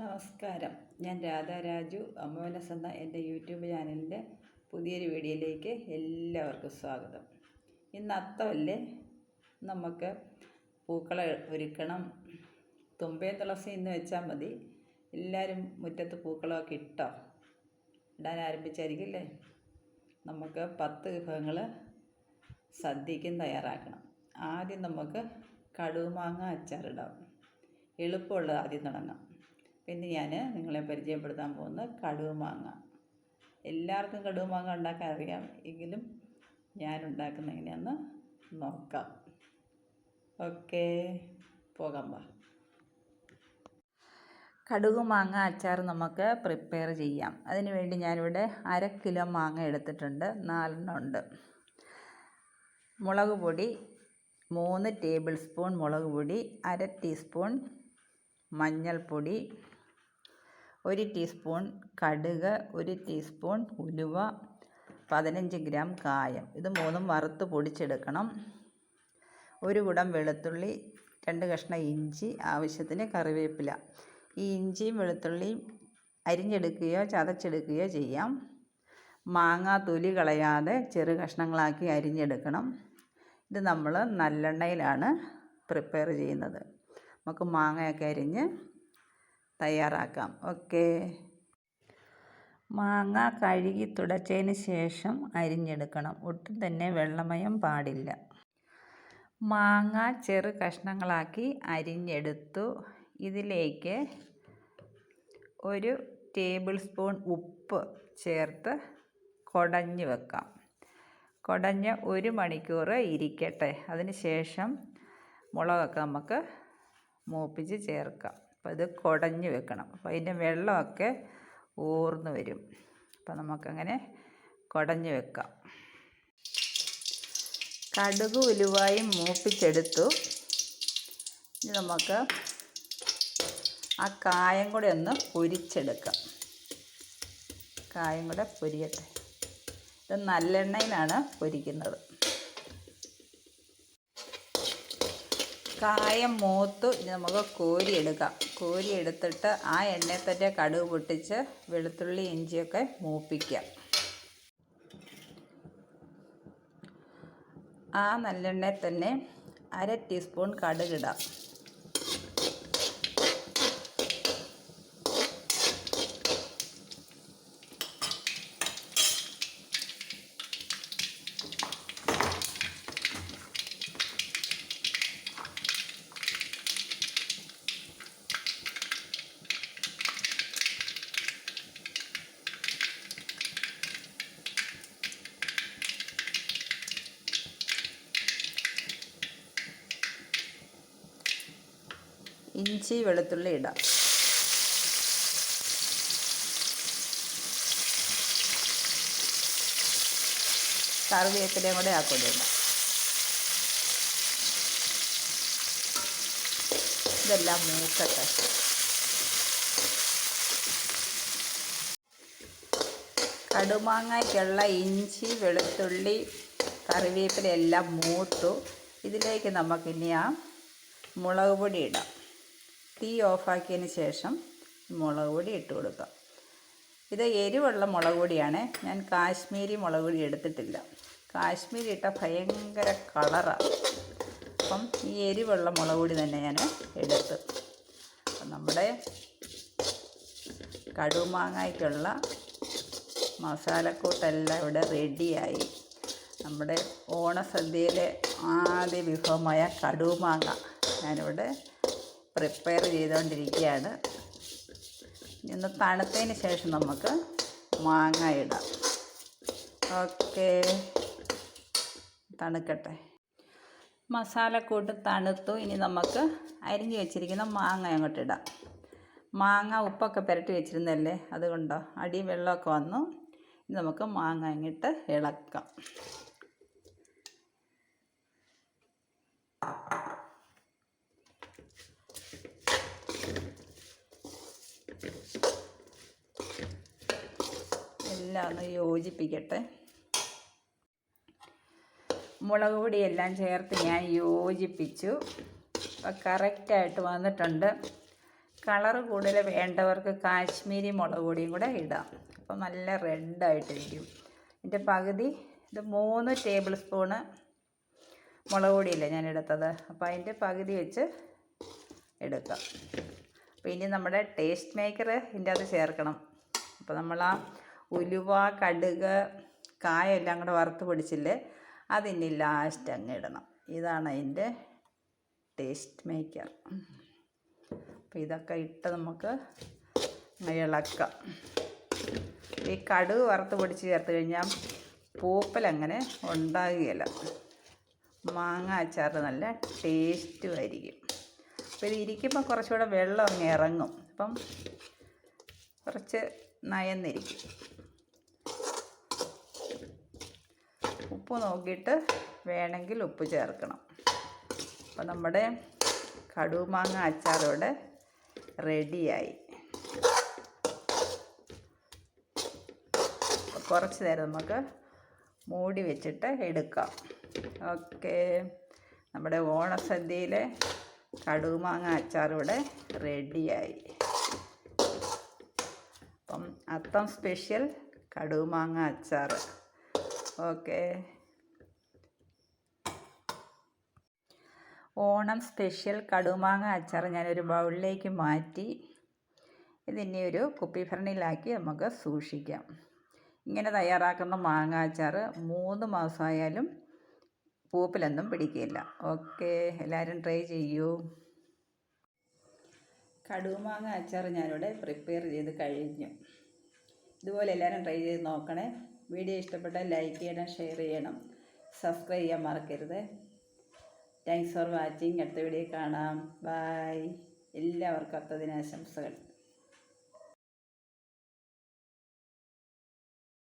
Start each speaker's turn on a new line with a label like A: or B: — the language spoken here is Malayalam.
A: നമസ്കാരം ഞാൻ രാധാരാജു രാജു അമോലസ് എന്ന എൻ്റെ യൂട്യൂബ് ചാനലിൻ്റെ പുതിയൊരു വീഡിയോയിലേക്ക് എല്ലാവർക്കും സ്വാഗതം ഇന്ന് അത്തമല്ലേ നമുക്ക് പൂക്കളെ ഒരുക്കണം തുമ്പയും തുളസി ഇന്ന് വെച്ചാൽ മതി എല്ലാവരും മുറ്റത്ത് പൂക്കളൊക്കെ ഇട്ടോ ഇടാൻ ആരംഭിച്ചായിരിക്കില്ലേ നമുക്ക് പത്ത് വിഭവങ്ങൾ സദ്യക്കും തയ്യാറാക്കണം ആദ്യം നമുക്ക് കടുമാങ്ങ അച്ചാറിടാം എളുപ്പമുള്ളത് ആദ്യം തുടങ്ങാം പിന്നെ ഞാൻ നിങ്ങളെ പരിചയപ്പെടുത്താൻ പോകുന്ന കടുവമാങ്ങ എല്ലാവർക്കും കടുവമാങ്ങ ഉണ്ടാക്കാൻ അറിയാം എങ്കിലും ഞാൻ ഉണ്ടാക്കുന്ന എങ്ങനെയാന്ന് നോക്കാം ഓക്കെ പോകാം വാ കടുക് മാങ്ങ അച്ചാർ നമുക്ക് പ്രിപ്പയർ ചെയ്യാം അതിനുവേണ്ടി ഞാനിവിടെ അര കിലോ മാങ്ങ എടുത്തിട്ടുണ്ട് നാലെണ്ണം ഉണ്ട് മുളക് പൊടി മൂന്ന് ടേബിൾ സ്പൂൺ മുളക് പൊടി അര ടീസ്പൂൺ മഞ്ഞൾപ്പൊടി ഒരു ടീസ്പൂൺ കടുക് ഒരു ടീസ്പൂൺ ഉലുവ പതിനഞ്ച് ഗ്രാം കായം ഇത് മൂന്നും വറുത്ത് പൊടിച്ചെടുക്കണം ഒരു കുടം വെളുത്തുള്ളി രണ്ട് കഷ്ണം ഇഞ്ചി ആവശ്യത്തിന് കറിവേപ്പില ഈ ഇഞ്ചിയും വെളുത്തുള്ളിയും അരിഞ്ഞെടുക്കുകയോ ചതച്ചെടുക്കുകയോ ചെയ്യാം മാങ്ങ തൊലി കളയാതെ ചെറു കഷ്ണങ്ങളാക്കി അരിഞ്ഞെടുക്കണം ഇത് നമ്മൾ നല്ലെണ്ണയിലാണ് പ്രിപ്പയർ ചെയ്യുന്നത് നമുക്ക് മാങ്ങയൊക്കെ അരിഞ്ഞ് തയ്യാറാക്കാം ഓക്കേ മാങ്ങ കഴുകി തുടച്ചതിന് ശേഷം അരിഞ്ഞെടുക്കണം ഒട്ടും തന്നെ വെള്ളമയം പാടില്ല മാങ്ങ ചെറു കഷ്ണങ്ങളാക്കി അരിഞ്ഞെടുത്തു ഇതിലേക്ക് ഒരു ടേബിൾ സ്പൂൺ ഉപ്പ് ചേർത്ത് കുടഞ്ഞ് വെക്കാം കുടഞ്ഞ് ഒരു മണിക്കൂർ ഇരിക്കട്ടെ അതിന് ശേഷം മുളകൊക്കെ നമുക്ക് മൂപ്പിച്ച് ചേർക്കാം അപ്പോൾ ഇത് കുടഞ്ഞ് വെക്കണം അപ്പോൾ അതിൻ്റെ വെള്ളമൊക്കെ ഊർന്ന് വരും അപ്പോൾ നമുക്കങ്ങനെ കുടഞ്ഞ് വെക്കാം കടുക് ഉലുവായും മൂപ്പിച്ചെടുത്തു ഇനി നമുക്ക് ആ കായം കൂടെ ഒന്ന് പൊരിച്ചെടുക്കാം കായം കൂടെ പൊരിയട്ടെ ഇത് നല്ലെണ്ണയിലാണ് പൊരിക്കുന്നത് കായം മൂത്തു ഇനി നമുക്ക് കോരിയെടുക്കാം കോരിയെടുത്തിട്ട് ആ എണ്ണയിൽ തന്നെ കടുക് പൊട്ടിച്ച് വെളുത്തുള്ളി ഇഞ്ചിയൊക്കെ മൂപ്പിക്കാം ആ നല്ലെണ്ണയിൽ തന്നെ അര ടീസ്പൂൺ കടുകിടാം ഇഞ്ചി വെളുത്തുള്ളി ഇടാം കറിവേപ്പിലയും കൂടെ ആക്കൂടി ഇതെല്ലാം മൂക്കട്ടെ കടുമാങ്ങയ്ക്കുള്ള ഇഞ്ചി വെളുത്തുള്ളി കറിവേപ്പില എല്ലാം മൂത്തു ഇതിലേക്ക് നമുക്കിനി ആ മുളക് പൊടി ഇടാം തീ ഓഫാക്കിയതിന് ശേഷം മുളക് പൊടി ഇട്ട് കൊടുക്കാം ഇത് എരിവുള്ള മുളക് പൊടിയാണ് ഞാൻ കാശ്മീരി മുളക് പൊടി എടുത്തിട്ടില്ല കാശ്മീരി ഇട്ട ഭയങ്കര കളറാണ് അപ്പം ഈ എരിവുള്ള മുളക് പൊടി തന്നെ ഞാൻ എടുത്ത് നമ്മുടെ കടുമാങ്ങയ്ക്കുള്ള മസാലക്കൂട്ടെല്ലാം ഇവിടെ റെഡിയായി നമ്മുടെ ഓണസദ്യയിലെ ആദ്യ വിഭവമായ കടുമാങ്ങ ഞാനിവിടെ പ്രിപ്പയർ ചെയ്തുകൊണ്ടിരിക്കുകയാണ് ഇന്ന് തണുത്തതിന് ശേഷം നമുക്ക് മാങ്ങ ഇടാം ഓക്കെ തണുക്കട്ടെ മസാലക്കൂട്ട് തണുത്തു ഇനി നമുക്ക് അരിഞ്ഞ് വെച്ചിരിക്കുന്ന മാങ്ങ അങ്ങോട്ട് ഇടാം മാങ്ങ ഉപ്പൊക്കെ പുരട്ടി വെച്ചിരുന്നല്ലേ അതുകൊണ്ടോ അടി വെള്ളമൊക്കെ വന്നു നമുക്ക് മാങ്ങ അങ്ങിട്ട് ഇളക്കാം എല്ലാം ഒന്ന് യോജിപ്പിക്കട്ടെ മുളക് പൊടിയെല്ലാം ചേർത്ത് ഞാൻ യോജിപ്പിച്ചു അപ്പോൾ കറക്റ്റായിട്ട് വന്നിട്ടുണ്ട് കളർ കൂടുതൽ വേണ്ടവർക്ക് കാശ്മീരി മുളക് പൊടിയും കൂടെ ഇടാം അപ്പോൾ നല്ല റെഡായിട്ടിരിക്കും ഇതിൻ്റെ പകുതി ഇത് മൂന്ന് ടേബിൾ സ്പൂണ് മുളക് പൊടിയല്ലേ ഞാൻ എടുത്തത് അപ്പോൾ അതിൻ്റെ പകുതി വെച്ച് എടുക്കാം അപ്പോൾ ഇനി നമ്മുടെ ടേസ്റ്റ് മേക്കർ ഇതിൻ്റെ അത് ചേർക്കണം അപ്പോൾ നമ്മൾ ആ ഉലുവ കടുക് കായ കൂടെ വറുത്ത് പിടിച്ചില്ലേ അതിനി ലാസ്റ്റ് അങ്ങ് ഇടണം ഇതാണ് അതിൻ്റെ ടേസ്റ്റ് മേക്കർ അപ്പോൾ ഇതൊക്കെ ഇട്ട് നമുക്ക് ഇളക്കാം ഈ കടുക് വറുത്ത് പിടിച്ച് ചേർത്ത് കഴിഞ്ഞാൽ പൂപ്പലങ്ങനെ ഉണ്ടാകുകയില്ല മാങ്ങ അച്ചാർ നല്ല ടേസ്റ്റും ആയിരിക്കും അപ്പോൾ ഇത് ഇരിക്കുമ്പോൾ കുറച്ചുകൂടെ വെള്ളം അങ്ങ് ഇറങ്ങും അപ്പം കുറച്ച് നയന്നിരിക്കും ഉപ്പ് നോക്കിയിട്ട് വേണമെങ്കിൽ ഉപ്പ് ചേർക്കണം അപ്പോൾ നമ്മുടെ കടുമാങ്ങ അച്ചാറോടെ റെഡിയായി കുറച്ച് നേരം നമുക്ക് മൂടി വെച്ചിട്ട് എടുക്കാം ഓക്കെ നമ്മുടെ ഓണസദ്യയിലെ കടുമാങ്ങ അച്ചാറിവിടെ റെഡിയായി അപ്പം അത്തം സ്പെഷ്യൽ കടുമാങ്ങ അച്ചാർ ഓക്കെ ഓണം സ്പെഷ്യൽ കടുമാങ്ങ അച്ചാർ ഞാനൊരു ബൗളിലേക്ക് മാറ്റി ഇതിനെ ഒരു കുപ്പി ഭരണിയിലാക്കി നമുക്ക് സൂക്ഷിക്കാം ഇങ്ങനെ തയ്യാറാക്കുന്ന മാങ്ങ അച്ചാർ മൂന്ന് മാസമായാലും പൂപ്പിലൊന്നും പിടിക്കില്ല ഓക്കെ എല്ലാവരും ട്രൈ ചെയ്യൂ കടുമാങ്ങ അച്ചാർ ഞാനിവിടെ പ്രിപ്പയർ ചെയ്ത് കഴിഞ്ഞു ഇതുപോലെ എല്ലാവരും ട്രൈ ചെയ്ത് നോക്കണേ വീഡിയോ ഇഷ്ടപ്പെട്ടാൽ ലൈക്ക് ചെയ്യണം ഷെയർ ചെയ്യണം സബ്സ്ക്രൈബ് ചെയ്യാൻ മറക്കരുത് താങ്ക്സ് ഫോർ വാച്ചിങ് അടുത്ത വീഡിയോ കാണാം ബായ് എല്ലാവർക്കും അത്തതിനാശംസകൾ